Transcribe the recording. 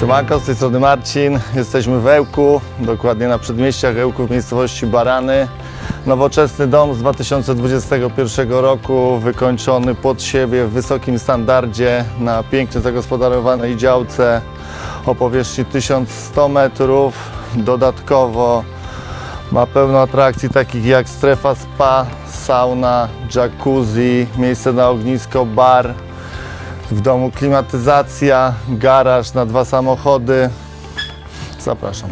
Siemanko, z tej strony Marcin. Jesteśmy w Ełku, dokładnie na przedmieściach Ełku w miejscowości Barany. Nowoczesny dom z 2021 roku, wykończony pod siebie w wysokim standardzie na pięknie zagospodarowanej działce o powierzchni 1100 metrów. Dodatkowo ma pełno atrakcji takich jak strefa spa, sauna, jacuzzi, miejsce na ognisko, bar, w domu klimatyzacja, garaż na dwa samochody. Zapraszam.